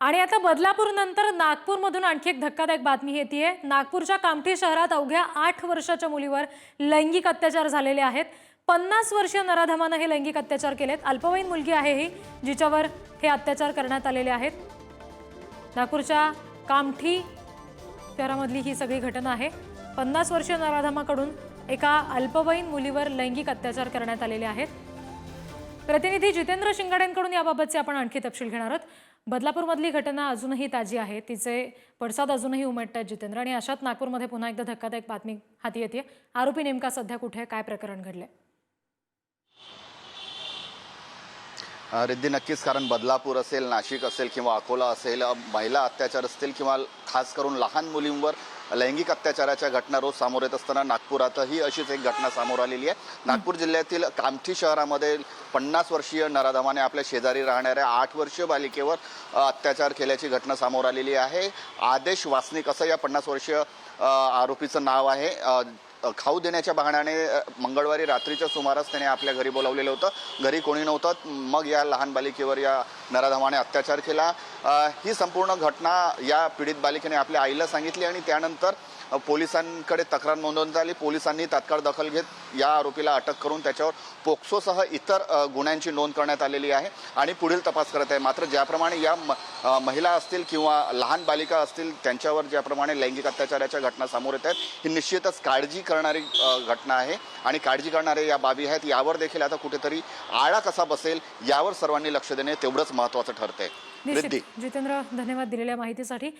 आणि आता बदलापूर नंतर नागपूरमधून आणखी एक धक्कादायक बातमी येते नागपूरच्या कामठी शहरात अवघ्या आठ वर्षाच्या मुलीवर लैंगिक अत्याचार झालेले आहेत. पन्नास वर्षीय नराधमानं हे लैंगिक अत्याचार केलेत. अल्पवयीन मुलगी आहे ही जिच्यावर हे अत्याचार करण्यात आलेले आहेत. नागपूरच्या कामठी शहरामधली ही सगळी घटना आहे. पन्नास वर्षीय नराधमाकडून एका अल्पवयीन मुलीवर लैंगिक अत्याचार करण्यात आलेले आहेत. प्रतिनिधी जितेंद्र शिंगाडेंकडून याबाबतचे आपण आणखी तपशील घेणार आहोत. बदलापूरमधली घटना अजूनही ताजी आहे. तिचे पडसाद अजूनही उमटतात जितेंद्र आणि अशात नागपूरमध्ये पुन्हा एकदा धक्कादायक बातमी हाती येते आरोपी नेमका सध्या कुठे आहे? काय प्रकरण घडलंय? रिद्धी नक्कीच कारण बदलापूर असेल नाशिक असेल किंवा अकोला असेल महिला अत्याचार असतील किंवा खास करून लहान मुलींवर लैंगिक अत्याचाराच्या घटना रोज समोर येत असताना नागपुरातही अशीच एक घटना समोर आलेली आहे. नागपूर जिल्ह्यातील कामठी शहरामध्ये पन्नास वर्षीय नराधमाने आपल्या शेजारी राहणाऱ्या आठ वर्षीय बालिकेवर अत्याचार केल्याची घटना समोर आलेली आहे. आदेश वासनिक असं या पन्नास वर्षीय आरोपीचं नाव आहे. खाऊ देण्याच्या बहाण्याने मंगळवारी रात्रीच्या सुमारास त्याने आपल्या घरी बोलावलेलं होतं. घरी कोणी नव्हतं. मग या लहान बालिकेवर या नराधमाने अत्याचार केला. ही संपूर्ण घटना या पीडित बालिकेने आपल्या आईला सांगितली आणि त्यानंतर पोलिसांकडे तक्रार नोंदवण्यात आली पोलिसांनी तात्काळ दखल घेत या आरोपीला अटक करून त्याच्यावर पोक्सोसह इतर गुन्ह्यांची नोंद करण्यात आलेली आहे आणि पुढील तपास करत आहे. मात्र ज्याप्रमाणे या म- महिला असतील किंवा लहान बालिका असतील त्यांच्यावर ज्याप्रमाणे लैंगिक अत्याचाराच्या घटना समोर येत आहेत ही निश्चितच काळजी करणारी घटना आहे आणि काळजी करणारे या बाबी आहेत. यावर देखील आता कुठेतरी आळा कसा बसेल यावर सर्वांनी लक्ष देणे तेवढंच महत्त्वाचं ठरतंय. जितेंद्र धन्यवाद दिलेल्या माहितीसाठी.